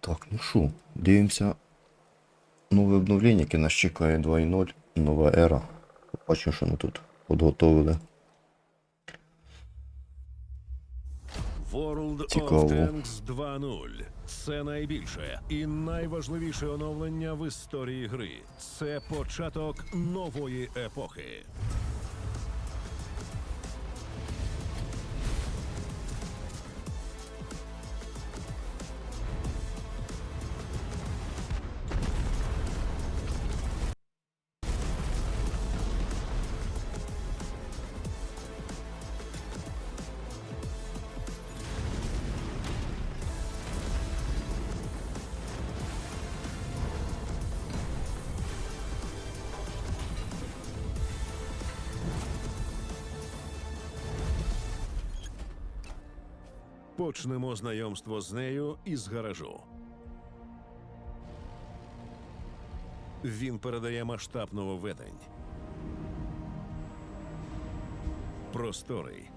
Так, ну що, дивимося нове обновлення, яке нас чекає 2.0, нова ера. Бачимо, що ми тут підготовили. World Цікаво. of Tanks 2.0. Це найбільше і найважливіше оновлення в історії гри. Це початок нової епохи. Почнемо знайомство з нею із гаражу. Він передає масштаб нововведень. Просторий,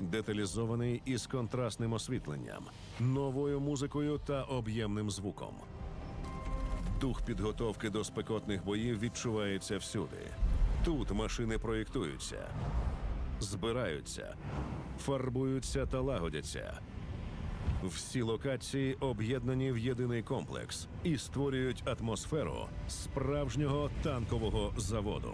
деталізований із контрастним освітленням, новою музикою та об'ємним звуком. Дух підготовки до спекотних боїв відчувається всюди. Тут машини проєктуються, збираються, фарбуються та лагодяться. Всі локації об'єднані в єдиний комплекс і створюють атмосферу справжнього танкового заводу.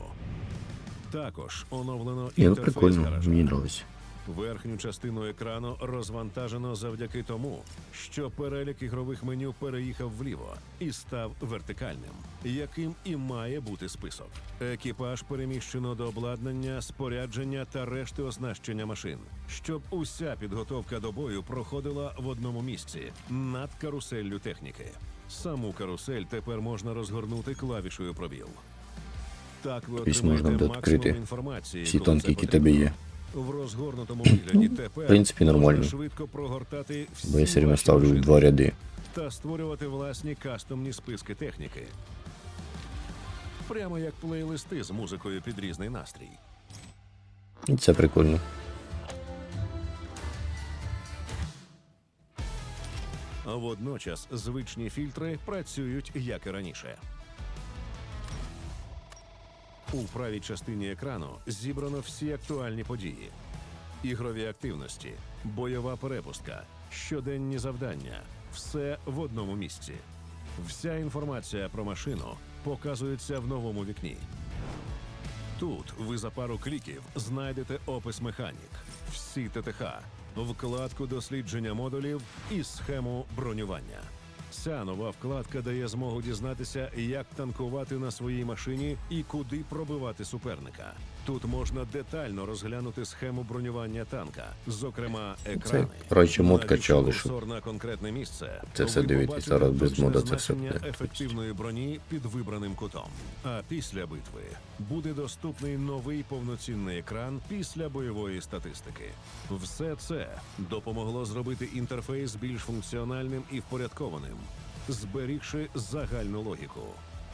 Також оновлено інтерфейс прикольно, гаража. мені подобається. Верхню частину екрану розвантажено завдяки тому, що перелік ігрових меню переїхав вліво і став вертикальним, яким і має бути список. Екіпаж переміщено до обладнання, спорядження та решти оснащення машин, щоб уся підготовка до бою проходила в одному місці над каруселлю техніки. Саму карусель тепер можна розгорнути клавішою пробіл. Так ви отримаєте максимум інформації, Всі танки, які тебе є. В розгорнутому вигляді тепер Ну, в принципі, нормально. швидко прогортати всі Бо я все время ваші ставлю машини два ряди. та створювати власні кастомні списки техніки. Прямо як плейлисти з музикою під різний настрій. І це прикольно. А водночас звичні фільтри працюють як і раніше. У правій частині екрану зібрано всі актуальні події: ігрові активності, бойова перепустка, щоденні завдання. Все в одному місці. Вся інформація про машину показується в новому вікні. Тут ви за пару кліків знайдете опис механік, всі ТТХ, вкладку дослідження модулів і схему бронювання. Ця нова вкладка дає змогу дізнатися, як танкувати на своїй машині і куди пробивати суперника. Тут можна детально розглянути схему бронювання танка, зокрема екрани. коротше, мод Навівши качали, на конкретне місце. Це все ви дивитесь, зараз без мода це все буде. ефективної броні під вибраним кутом. А після битви буде доступний новий повноцінний екран після бойової статистики. Все це допомогло зробити інтерфейс більш функціональним і впорядкованим, зберігши загальну логіку.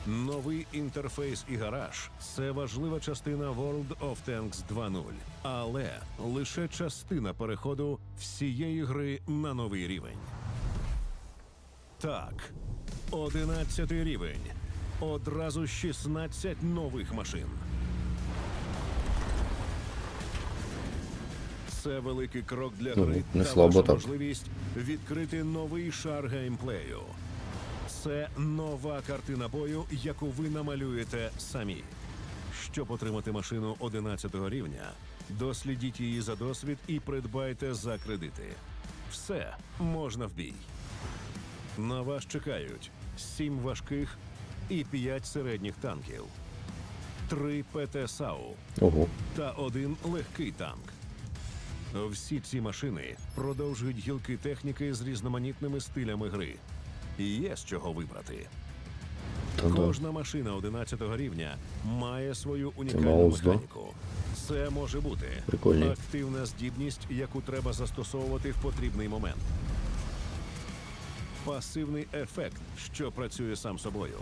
Новий інтерфейс і гараж це важлива частина World of Tanks 2.0, але лише частина переходу всієї гри на новий рівень. Так, 11 рівень. Одразу 16 нових машин. Це великий крок для Ну, гри не та слабо ваша можливість відкрити новий шар геймплею. Це нова картина бою, яку ви намалюєте самі. Щоб отримати машину 11 рівня, дослідіть її за досвід і придбайте за кредити. Все можна в бій. На вас чекають сім важких і п'ять середніх танків, три ПТ САУ Ого. та один легкий танк. Всі ці машини продовжують гілки техніки з різноманітними стилями гри. І є з чого вибрати. Та да. Кожна машина 11 рівня має свою унікальну Маус, да? механіку. Це може бути Прикольні. активна здібність, яку треба застосовувати в потрібний момент. Пасивний ефект, що працює сам собою.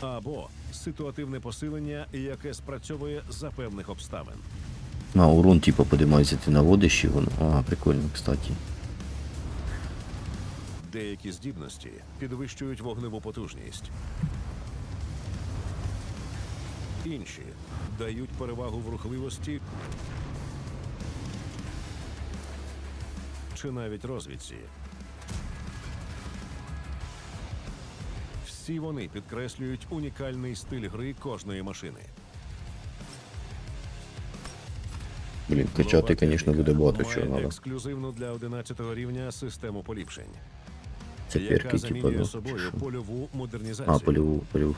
Або ситуативне посилення, яке спрацьовує за певних обставин. А, урон, типу, подимається, ти наводиш і воно. А, прикольно, кстати. Деякі здібності підвищують вогневу потужність. Інші дають перевагу в рухливості чи навіть розвідці. Всі вони підкреслюють унікальний стиль гри кожної машини. Блін, качати, звісно, буде багато чого треба. ексклюзивну для 11 рівня систему поліпшень, Це перки, замінює ну, польову модернізацію. А, польову, польову.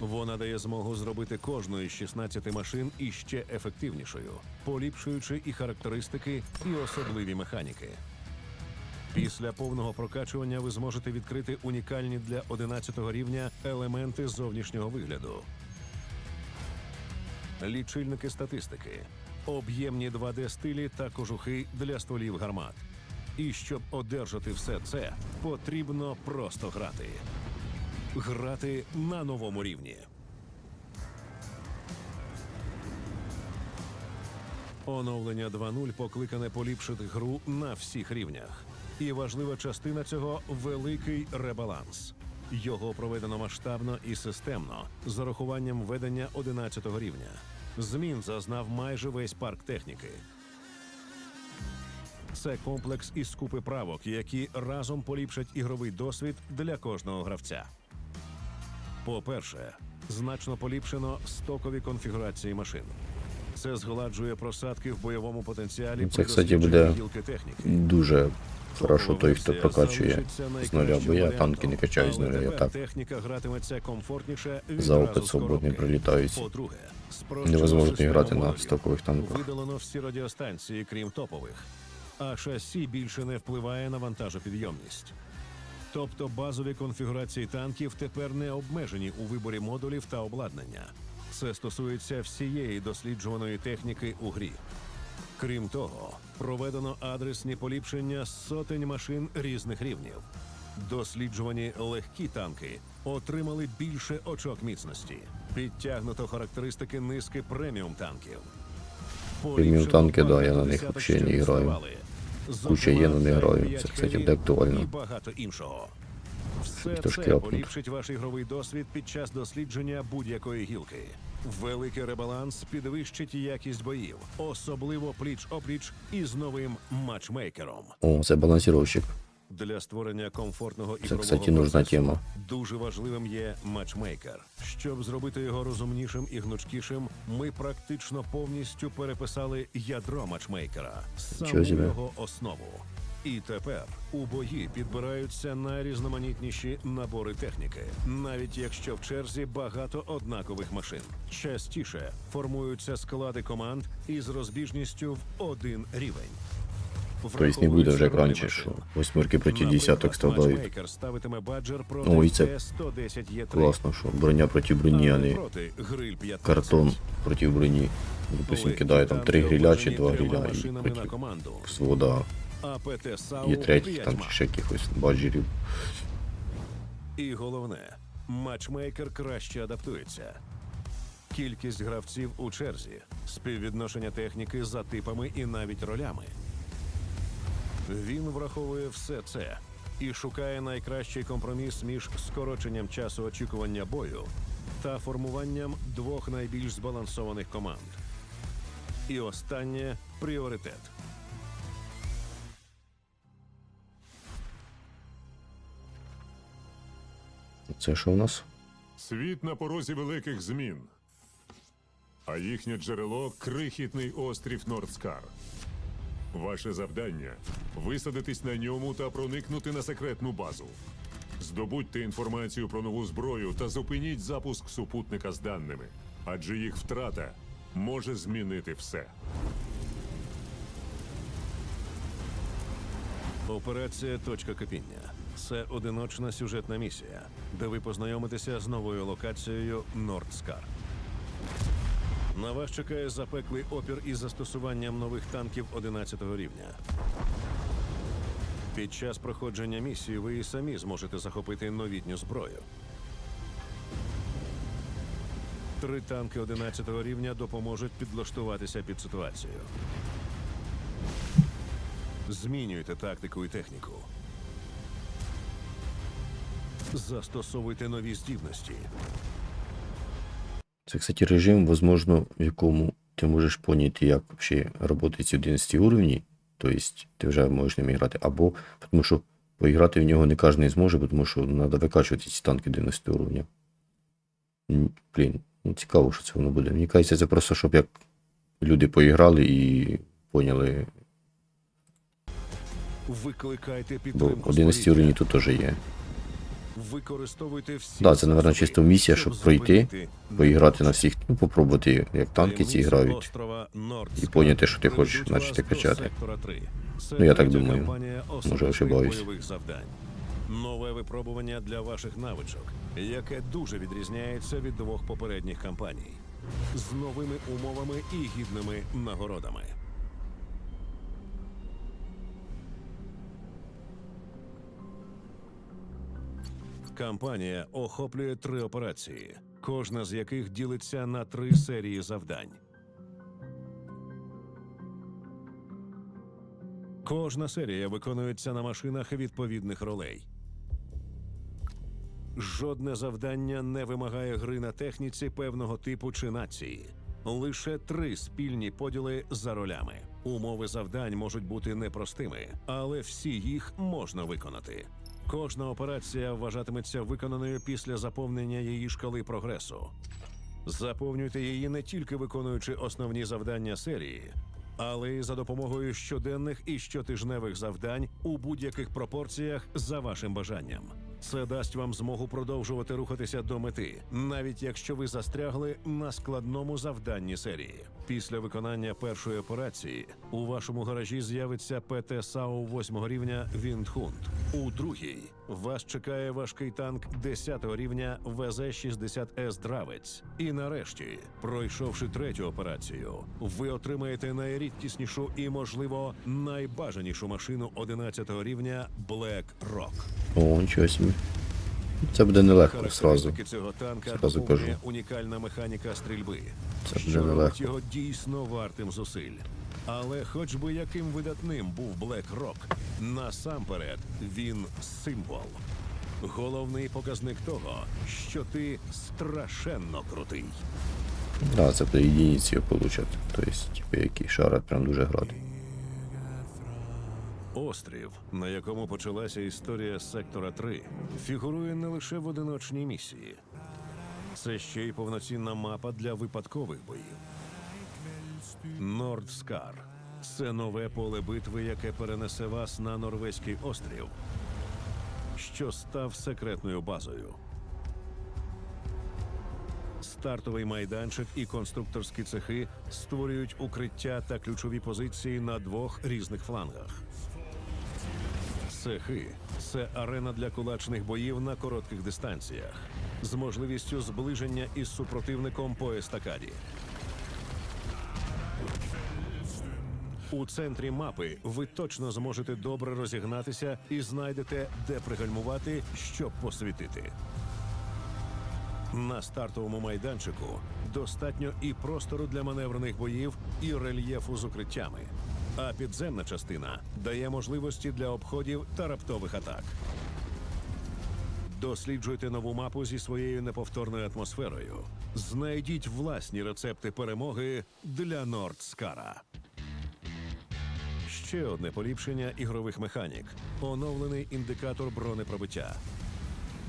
Вона дає змогу зробити кожну із 16 машин іще ефективнішою, поліпшуючи і характеристики, і особливі механіки. Після повного прокачування ви зможете відкрити унікальні для 11 рівня елементи зовнішнього вигляду. Лічильники статистики, об'ємні 2D стилі та кожухи для стволів гармат. І щоб одержати все це, потрібно просто грати. Грати на новому рівні. Оновлення 2.0 покликане поліпшити гру на всіх рівнях. І важлива частина цього великий ребаланс. Його проведено масштабно і системно з урахуванням ведення 11 рівня. Змін зазнав майже весь парк техніки. Це комплекс із купи правок, які разом поліпшать ігровий досвід для кожного гравця. По-перше, значно поліпшено стокові конфігурації машин. Це згладжує просадки в бойовому потенціалі. Це, кстати, буде. Дуже хорошо той, хто прокачує з нуля, бо я танки не качаю з нуля, я так Техніка гратиметься комфортніше за опит свободний. По-друге, Невозможно грати на стокових танках. Видалено всі радіостанції, крім топових. А шасі більше не впливає на вантажопідйомність. Тобто базові конфігурації танків тепер не обмежені у виборі модулів та обладнання. Це стосується всієї досліджуваної техніки у грі. Крім того, проведено адресні поліпшення сотень машин різних рівнів. Досліджувані легкі танки отримали більше очок міцності. Підтягнуто характеристики низки преміум танків. Преміум танки, да, я на них вообще не граю. Куча є, не граю. Це, кстати, буде актуально. Багато іншого. Все Трошки це поліпшить ваш ігровий досвід під час дослідження будь-якої гілки. Великий ребаланс підвищить якість боїв, особливо пліч-опліч із новим матчмейкером. О, це балансіровщик. Для створення комфортного Це, ігрового кстати, нужна процесу тема. Дуже важливим є матчмейкер. Щоб зробити його розумнішим і гнучкішим, ми практично повністю переписали ядро матчмейкера, саму його основу. І тепер у бої підбираються найрізноманітніші набори техніки, навіть якщо в черзі багато однакових машин. Частіше формуються склади команд із розбіжністю в один рівень. Тобто не буде вже як раніше, що восьмерки проти десяток ставитиме Ой, це Класно, що броня проти броні, а не проти гриль 15. картон проти броні. Допустим, кидає там три гриля чи два гриля і проти команду. взвода А є третій там чи ще якихось баджерів. І головне, матчмейкер краще адаптується. Кількість гравців у черзі, співвідношення техніки за типами і навіть ролями. Він враховує все це і шукає найкращий компроміс між скороченням часу очікування бою та формуванням двох найбільш збалансованих команд. І останнє пріоритет. Це що в нас? Світ на порозі великих змін. А їхнє джерело крихітний острів Нордскар. Ваше завдання висадитись на ньому та проникнути на секретну базу. Здобудьте інформацію про нову зброю та зупиніть запуск супутника з даними, адже їх втрата може змінити все. Операція Точка кипіння. Це одиночна сюжетна місія, де ви познайомитеся з новою локацією Нордскар. На вас чекає запеклий опір із застосуванням нових танків 11 рівня. Під час проходження місії ви і самі зможете захопити новітню зброю. Три танки 11 рівня допоможуть підлаштуватися під ситуацію. Змінюйте тактику і техніку. Застосовуйте нові здібності. Це, кстати, режим, возможно, в якому ти можеш поняти, як взагалі працюють ці 11 уровні. Тобто ти вже можеш ними грати. Або тому що поіграти в нього не кожен зможе, тому що треба викачувати ці танки 11 уровня. Блін, ну цікаво, що це воно буде. Мені кажеться, це просто, щоб як люди поіграли і поняли, Викликайте бо 11 століття. уровні тут теж є. Використовуйте всі Да, це, напевно, чисто місія, щоб пройти, Поіграти на всіх, ну попробувати, як танки ці грають. і поняти, що ти хочеш почати качати. сектора 3. Ну, я так думаю. Може, ошибаюсь. Нове випробування для ваших навичок, яке дуже відрізняється від двох попередніх кампаній. З новими умовами і гідними нагородами. Кампанія охоплює три операції, кожна з яких ділиться на три серії завдань. Кожна серія виконується на машинах відповідних ролей. Жодне завдання не вимагає гри на техніці певного типу чи нації. Лише три спільні поділи за ролями. Умови завдань можуть бути непростими, але всі їх можна виконати. Кожна операція вважатиметься виконаною після заповнення її шкали прогресу. Заповнюйте її не тільки виконуючи основні завдання серії, але й за допомогою щоденних і щотижневих завдань у будь-яких пропорціях за вашим бажанням. Це дасть вам змогу продовжувати рухатися до мети, навіть якщо ви застрягли на складному завданні серії. Після виконання першої операції у вашому гаражі з'явиться ПТ САУ 8 рівня Віндхунд. У другій вас чекає важкий танк 10 рівня ВЗ-60С Дравець. І нарешті, пройшовши третю операцію, ви отримаєте найрідкіснішу і, можливо, найбажанішу машину 11 рівня Black Rock. О, нічого собі. Це буде нелегко сразу. Цього танка доповнює кажу. унікальна механіка стрільби, Це буде нелегко. його дійсно вартим зусиль. Але хоч би яким видатним був Black Rock, насамперед він символ. Головний показник того, що ти страшенно крутий. Да, це буде єдиниці получать. Тобто, типу, які шарять прям дуже грати. Острів, на якому почалася історія сектора 3, фігурує не лише в одиночній місії. Це ще й повноцінна мапа для випадкових боїв. Нордскар це нове поле битви, яке перенесе вас на норвезький острів, що став секретною базою. Стартовий майданчик і конструкторські цехи створюють укриття та ключові позиції на двох різних флангах. Цехи це арена для кулачних боїв на коротких дистанціях з можливістю зближення із супротивником по естакаді. У центрі мапи ви точно зможете добре розігнатися і знайдете, де пригальмувати, щоб посвітити. На стартовому майданчику достатньо і простору для маневрених боїв, і рельєфу з укриттями. А підземна частина дає можливості для обходів та раптових атак. Досліджуйте нову мапу зі своєю неповторною атмосферою. Знайдіть власні рецепти перемоги для Нордскара. Ще одне поліпшення ігрових механік оновлений індикатор бронепробиття.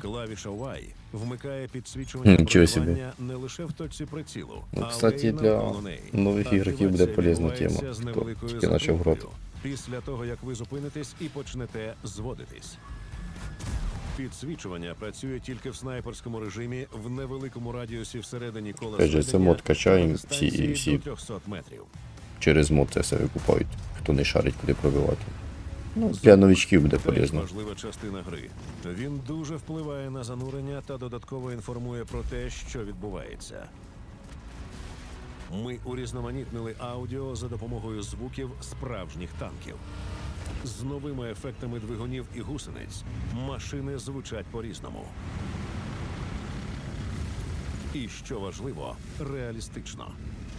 Клавіша Y вмикає підсвічування бронювання не лише в точці прицілу, Ну, кстати, для нових ігроків буде полезна тема, з хто тільки почав грати. Після того, як ви зупинитесь і почнете зводитись. Підсвічування працює тільки в снайперському режимі в невеликому радіусі всередині кола це мод качаємо, всі- всі. 300 метрів. Через мод це все викупають, хто не шарить, куди пробивати. Ну, для новичків буде полезно. важлива частина гри. Він дуже впливає на занурення та додатково інформує про те, що відбувається. Ми урізноманітнили аудіо за допомогою звуків справжніх танків. З новими ефектами двигунів і гусениць машини звучать по-різному. І що важливо, реалістично.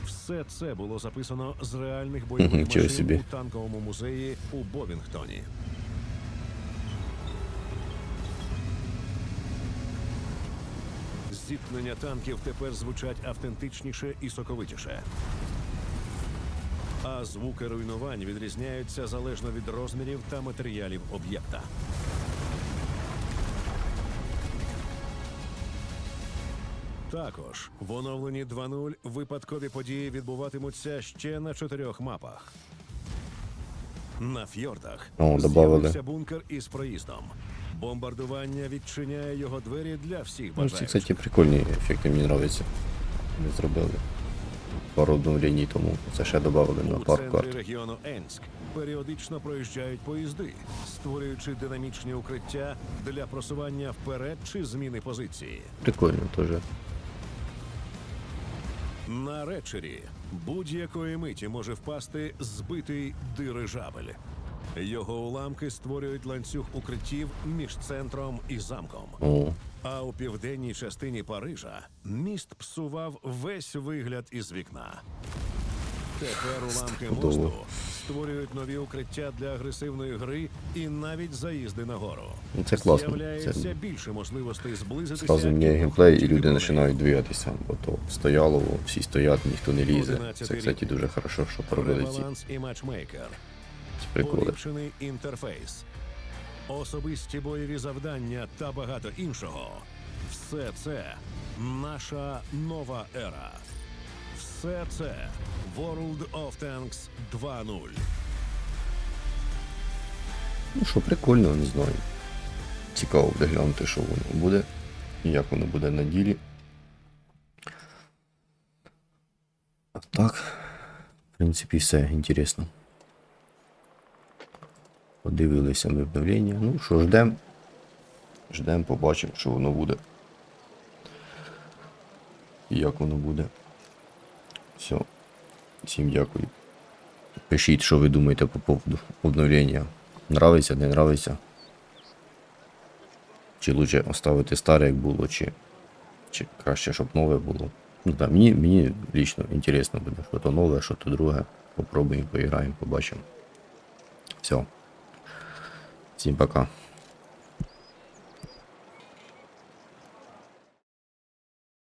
Все це було записано з реальних бойових Мгм, чого машин собі. у танковому музеї у Бовінгтоні. Зіткнення танків тепер звучать автентичніше і соковитіше. А звуки руйнувань відрізняються залежно від розмірів та матеріалів об'єкта. Також в оновленні 2.0 випадкові події відбуватимуться ще на чотирьох мапах. На фьордах О, з'явився бункер із проїздом. Бомбардування відчиняє його двері для всіх Ну, ці, кстати, прикольні ефекти, мені подобаються. Вони зробили. Пару обновлень тому. Це ще додали на У пару карт. регіону Енськ періодично проїжджають поїзди, створюючи динамічні укриття для просування вперед чи зміни позиції. Прикольно теж. На речері будь-якої миті може впасти збитий дирижабель. Його уламки створюють ланцюг укриттів між центром і замком. А у південній частині Парижа міст псував весь вигляд із вікна. Тепер уламки мосту створюють нові укриття для агресивної гри і навіть заїзди на гору. Ну, це класно. Це- більше можливостей зблизитися. Зразу міняє геймплей, і люди починають двигатися, бо то стояло, всі стоять, ніхто не лізе. Це, кстати, дуже хорошо, що поробили ці Ребаланс і матчмейкер. приколи. Поліпшений інтерфейс, особисті бойові завдання та багато іншого. Все це наша нова ера. Все це World of Tanks 2.0. Ну що, прикольно, не знаю. Цікаво буде глянути, що воно буде, і як воно буде на ділі. А так, в принципі, все інтересно. Подивилися ми обновлення. Ну що, ждемо. Ждемо, побачимо, що воно буде. І як воно буде. Все. Всім дякую. Пишіть, що ви думаєте по поводу обновлення. Нравиться, не нравиться. Чи лучше оставити старе, як було, чи, чи краще, щоб нове було. Ну так, мені, мені лично інтересно буде, що то нове, що то друге. Попробуємо, поіграємо, побачимо. Все. Всім пока.